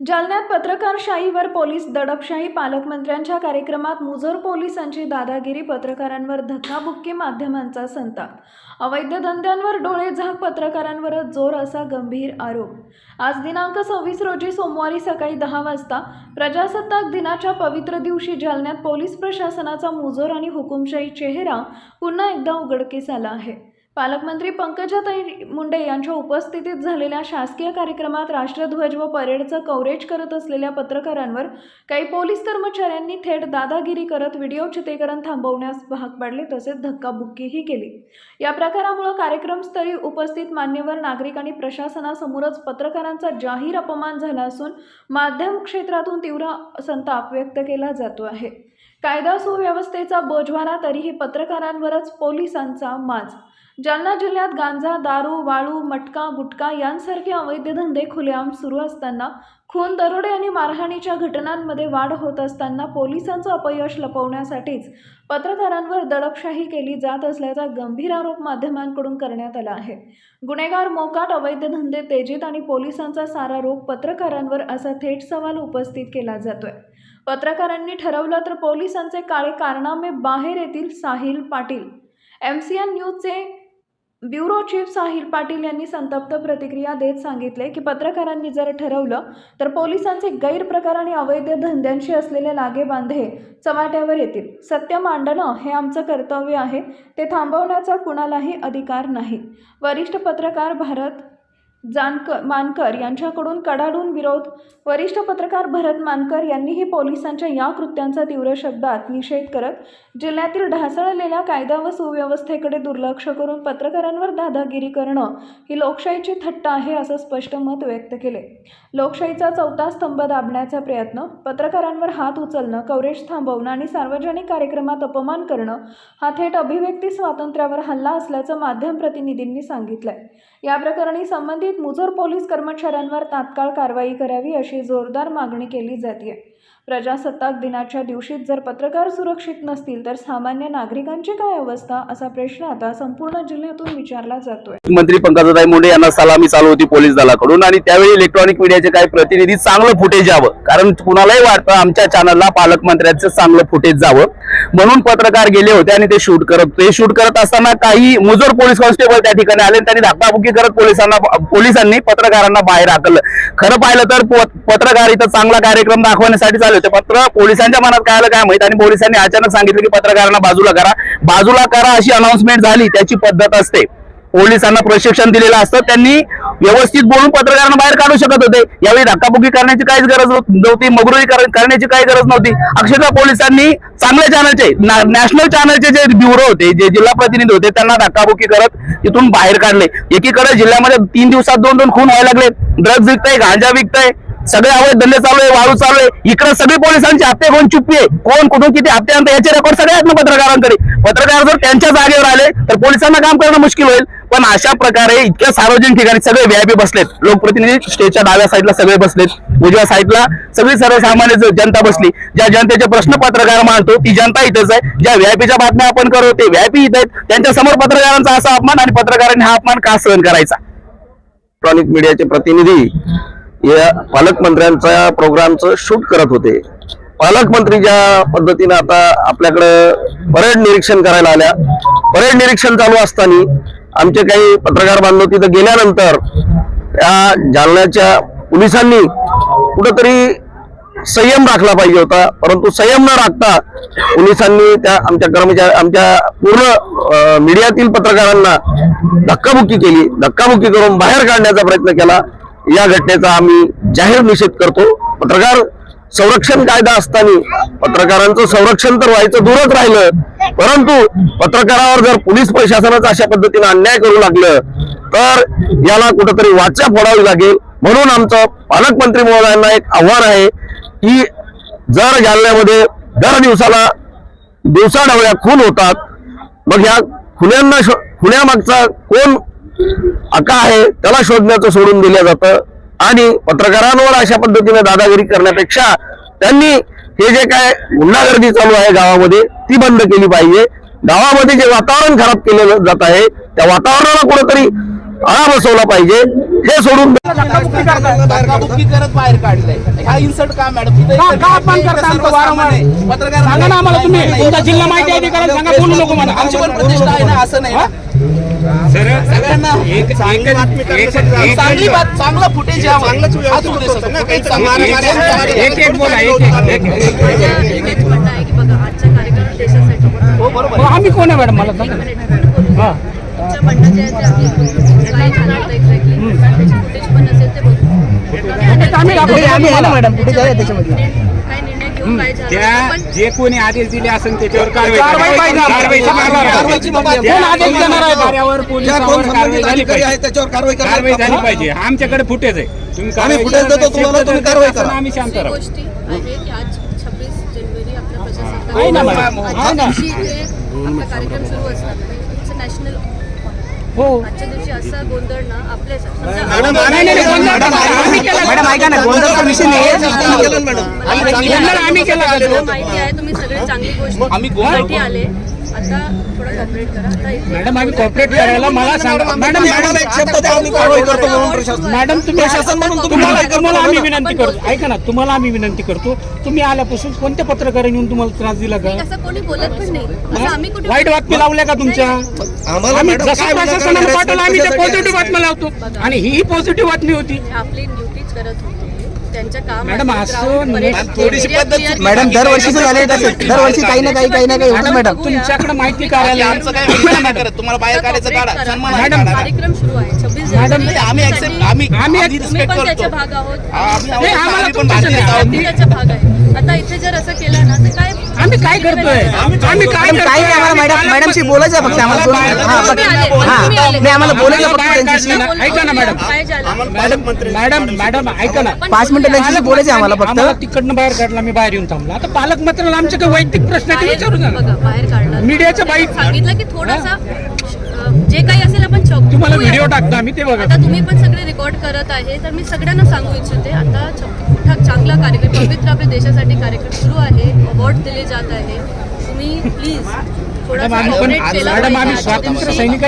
जालन्यात पत्रकारशाहीवर पोलीस दडपशाही पालकमंत्र्यांच्या कार्यक्रमात मुजोर पोलिसांची दादागिरी पत्रकारांवर धक्काबुक्की माध्यमांचा संताप. अवैध धंद्यांवर डोळे झाक पत्रकारांवरच जोर असा गंभीर आरोप. आज दिनांक सव्वीस रोजी सोमवारी सकाळी दहा वाजता प्रजासत्ताक दिनाच्या पवित्र दिवशी जालन्यात पोलीस प्रशासनाचा मुजोर आणि हुकुमशाही चेहरा पुन्हा एकदा उघडकीस आला आहे. पालकमंत्री पंकजाताई मुंडे यांच्या उपस्थितीत झालेल्या शासकीय कार्यक्रमात राष्ट्रध्वज व परेडचं कव्हरेज करत असलेल्या पत्रकारांवर काही पोलीस कर्मचाऱ्यांनी थेट दादागिरी करत व्हिडिओ चित्रीकरण थांबवण्यास भाग पाडले तसेच धक्काबुक्कीही केली. या प्रकारामुळे कार्यक्रमस्थळी उपस्थित मान्यवर नागरिक आणि प्रशासनासमोरच पत्रकारांचा जाहीर अपमान झाला असून माध्यम क्षेत्रातून तीव्र संताप व्यक्त केला जातो आहे. कायदा सुव्यवस्थेचा बोजवारा तरीही पत्रकारांवरच पोलिसांचा माज. जालना जिल्ह्यात गांजा दारू वाळू मटका गुटखा यांसारखे अवैध धंदे खुलेआम सुरू असताना खून दरोडे आणि मारहाणीच्या घटनांमध्ये वाढ होत असताना पोलिसांचं अपयश लपवण्यासाठीच पत्रकारांवर दडपशाही केली जात असल्याचा गंभीर आरोप माध्यमांकडून करण्यात आला आहे. गुन्हेगार मोकाट अवैध धंदे तेजीत आणि पोलिसांचा सारा रोग पत्रकारांवर असा थेट सवाल उपस्थित केला जातोय. पत्रकारांनी ठरवलं तर पोलिसांचे काळे कारनामे बाहेर येतील Sahil Patil. M C N न्यूजचे bureau chief Sahil Patil यांनी संतप्त प्रतिक्रिया देत सांगितले की पत्रकारांनी जर ठरवलं तर पोलिसांचे गैरप्रकार आणि अवैध धंद्यांशी असलेले लागेबांधे चव्हाट्यावर येतील. सत्य मांडणं हे आमचं कर्तव्य आहे ते थांबवण्याचा कुणालाही अधिकार नाही. वरिष्ठ पत्रकार भारत जानकर मानकर यांच्याकडून कडाडून विरोध. वरिष्ठ पत्रकार भरत मानकर यांनीही पोलिसांच्या या कृत्यांचा तीव्र शब्दात निषेध करत जिल्ह्यातील ढासळलेल्या कायदा व सुव्यवस्थेकडे दुर्लक्ष करून पत्रकारांवर दादागिरी करणं ही लोकशाहीची थट्टा आहे असं स्पष्ट मत व्यक्त केले. लोकशाहीचा चौथा स्तंभ दाबण्याचा प्रयत्न पत्रकारांवर हात उचलणं कवरेज थांबवणं आणि सार्वजनिक कार्यक्रमात अपमान करणं हा थेट अभिव्यक्ती स्वातंत्र्यावर हल्ला असल्याचं माध्यम प्रतिनिधींनी सांगितलंय. या प्रकरणी संबंधित मुजोर पोलीस कर्मचाऱ्यांवर तात्काळ कारवाई करावी अशी जोरदार मागणी केली जाते प्रजासत्ताक दिनाच्या दिवशीच जर पत्रकार सुरक्षित नसतील तर सामान्य नागरिकांची काय अवस्था? असा प्रश्न आता संपूर्ण जिल्ह्यातून विचारला जातोय. मंत्री पंकजाताई मुंडे यांना सलामी चालू होती पोलीस दलाकडून आणि त्यावेळी इलेक्ट्रॉनिक मीडियाचे काही प्रतिनिधी चांगलं फुटेज यावं. कारण कुणालाही वाटतं आमच्या चॅनलला पालकमंत्र्यांचं चांगलं फुटेज जावं. म्हणून पत्रकार गेले होते आणि ते शूट करत ते शूट करत असताना काही मुजोर पोलीस कॉन्स्टेबल त्या ठिकाणी आले आणि त्यांनी धक्काबुक्की करत पोलिसांना पोलिसांनी पत्रकारांना बाहेर हाकललं. खरं पाहिलं तर पत्रकार इथं चांगला कार्यक्रम दाखवण्यासाठी चालू होते. पत्र पोलिसांच्या मनात काय आलं काय माहीत? आणि पोलिसांनी अचानक सांगितलं की पत्रकारांना बाजूला करा. बाजूला करा अशी अनाऊन्समेंट झाली. त्याची पद्धत असते. पोलिसांना प्रशिक्षण दिलेलं असतं. त्यांनी व्यवस्थित बोलून पत्रकारांना बाहेर काढू शकत होते. यावेळी धक्काबुकी करण्याची काहीच गरज नव्हती. मगरुरी करण्याची काही गरज नव्हती. अक्षरशः पोलिसांनी चांगल्या चॅनलचे नॅशनल चॅनलचे जे ब्युरो होते जे जिल्हा प्रतिनिधी होते त्यांना धक्काबुकी करत तिथून बाहेर काढले. एकीकडे जिल्ह्यामध्ये तीन दिवसात दोन दोन खून व्हायला लागले. ड्रग्ज विकताय गांजा विकताय. सगळे अवैध धंदे चालू आहे वाळू चालू आहे. इकडे सगळे पोलिसांची हत्या कोण चुप्पी आहे. कोण कुठून किती हत्या आणतात याचे रेकॉर्ड सगळे आहेत ना पत्रकारांकडे. पत्रकार जर त्यांच्या जागेवर आले तर पोलिसांना काम करणं मुश्किल होईल. पण अशा प्रकारे इतक्या सार्वजनिक ठिकाणी सगळे व्हीआयपी बसलेत. लोकप्रतिनिधी स्टेजच्या डाव्या साईडला सगळे बसलेत. उजव्या साईडला सगळी सर्वसामान्य जनता बसली. ज्या जनतेचे प्रश्न पत्रकार मांडतो ती जनता इथेच आहे. ज्या व्हीआयपीच्या बातम्या आपण करू ते व्हीआयपी इथे आहेत. त्यांच्यासमोर पत्रकारांचा असा अपमान आणि पत्रकारांनी हा अपमान का सहन करायचा? इलेक्ट्रॉनिक मीडियाचे प्रतिनिधी या पालकमंत्र्यांच्या प्रोग्रामचं शूट करत होते. पालकमंत्री ज्या पद्धतीनं आता आपल्याकडं परेड निरीक्षण करायला आल्या. परेड निरीक्षण चालू असताना आमचे काही पत्रकार बांधव तिथं गेल्यानंतर त्या जालन्याच्या पोलिसांनी कुठंतरी संयम राखला पाहिजे होता. परंतु संयम न राखता पोलिसांनी त्या आमच्या कर्मचारी आमच्या पूर्ण मीडियातील पत्रकारांना धक्काबुक्की केली. धक्काबुक्की करून बाहेर काढण्याचा प्रयत्न केला. या घटनेचा आम्ही जाहीर निषेध करतो. पत्रकार संरक्षण कायदा असताना पत्रकारांचं संरक्षण तर व्हायचं दूरच राहिलं. परंतु पत्रकारावर जर पोलीस प्रशासनाचं अशा पद्धतीने अन्याय करू लागलं तर याला कुठंतरी वाचा फोडावी लागेल. म्हणून आमचं पालकमंत्री महोदयांना एक आव्हान आहे की जर जालन्यामध्ये दर दिवसाला दिवसाढवळ्या खून होतात मग ह्या खुन्यांना खुन्यामागचा कोण अका आहे त्याला शोधण्याचं सोडून दिलं जातं. आणि पत्रकारांवर अशा पद्धतीने दादागिरी करण्यापेक्षा त्यांनी हे जे काय गुंडागर्दी चालू आहे गावामध्ये ती बंद केली पाहिजे. गावामध्ये जे वातावरण खराब केलं जात आहे त्या वातावरणाला कुठंतरी आळा बसवला पाहिजे हे सोडून धक्काबुक्की करत बाहेर काढलंय हा इन्सर्ट का मॅडम. पत्रकार सांगा ना आम्हाला तुम्ही तुमचा जिल्हा माहिती आहे अधिकारी सांगा बोलू नको मला आमची पण प्रतिष्ठा आहे ना असं नाही चांगली फुटेज यावं हाच उद्देश असतो. काही चांगलं- एक एक बोला एक एक एक एक. हेच म्हणणं आहे की बघा आजचा कार्यक्रम देशासाठी होता. हो बरोबर हो, आम्ही कोण आहे मॅडम मला सांगा तुमच्या जे त्या कोणी आदेश दिले असेल त्याच्यावर कारवाई झाली पाहिजे. आमच्याकडे फुटेज आहे. तुम्ही कारवाई फुटेज. देतो तुम्हाला, तुम्ही कारवाई करा. आम्ही शांत राहू. आपला कार्यक्रम सुरू असणार. नॅशनल हो. आजच्या दिवशी असा गोंधळ ना आपल्या मॅडम, ऐका ना, गोंधळचा विषय नाही आहे. आम्ही केलं? माहिती आहे तुम्ही सगळे चांगली गोष्ट आम्ही आले. आता थोडं कॉपरेट करा. आता इथे मॅडम आम्ही कॉपरेट करायला मला सांगा. मॅडम आम्हाला एक शब्द द्या आम्ही कारवाई करतो म्हणून प्रशासन मॅडम तुम्ही प्रशासन म्हणून तुम्ही तुम्हाला आम्ही ना. विनंती करतो. ऐका ना तुम्हाला आम्ही विनंती करतो. तुम्ही आल्यापासून कोणत्या पत्रकारांनी येऊन तुम्हाला त्रास दिला का? असं कोणी बोलत पण नाही. असं आम्ही कुठे वाईट बातमी लावल्या का तुमच्या? आम्हाला आम्ही मॅडम जसं काय विचार प्रशासनाने करायचं पाठवलं आम्ही त्या त्याच्यासाठी पॉझिटिव्ह बातम्या लावतो. आणि ही पॉझिटिव्ह बातमी होती. आपली ड्युटीज करत होते. त्यांच्या काम मॅडम, असं थोडीशी पद्धत तसं. दरवर्षी काही ना काही काही ना काही होतं मॅडम. तुमच्याकडे माहिती कार्यालय आमचं काय विचार नाही. करत तुम्हाला बाहेर काढायचं काढा. सन्मान मॅडम. कार्यक्रम सुरू आहे. छब्बीस मॅडम, नाही, आम्ही आम्ही आम्ही- आम्ही रिस्पेक्ट करतो. भाग आहोत. पण त्याचा भाग आहे. आता इथे जर असं केलं ना तर काय आम्ही काय करतोय? आम्ही काय करतोय? काही नाही आम्हाला मॅडम मॅडमशी बोलायचं आहे फक्त आम्हाला दोन. हा फक्त- हा. नाही आम्हाला बोलायचं आहे फक्त त्यांच्याशी. ऐका ना मॅडम. मॅडम मॅडम मॅडम ऐका ना. पाच मिनिटं त्यांच्याशी बोलायचं आहे आम्हाला आम्हाला फक्त. तिकडनं बाहेर काढला मी बाहेर येऊन थांबला. आता पालकमंत्र्याला आमचे काही वैयक्तिक प्रश्न आहे ते विचारू बाहेर काढलं. मीडियाच्या बाई- सांगितलं की थोडासा अं, जे काही असेल आपण चौक टाकतो आम्ही ते बघा आता तुम्ही पण सगळे रेकॉर्ड करत आहे तर मी सगळ्यांना सांगू इच्छिते आता मोठा चांगला कार्यक्रम पवित्र आपल्या देशासाठी कार्यक्रम सुरू आहे अवॉर्ड दिले जात आहे तुम्ही प्लीज केलं मॅडम आम्ही स्वातंत्र्य. सैनिक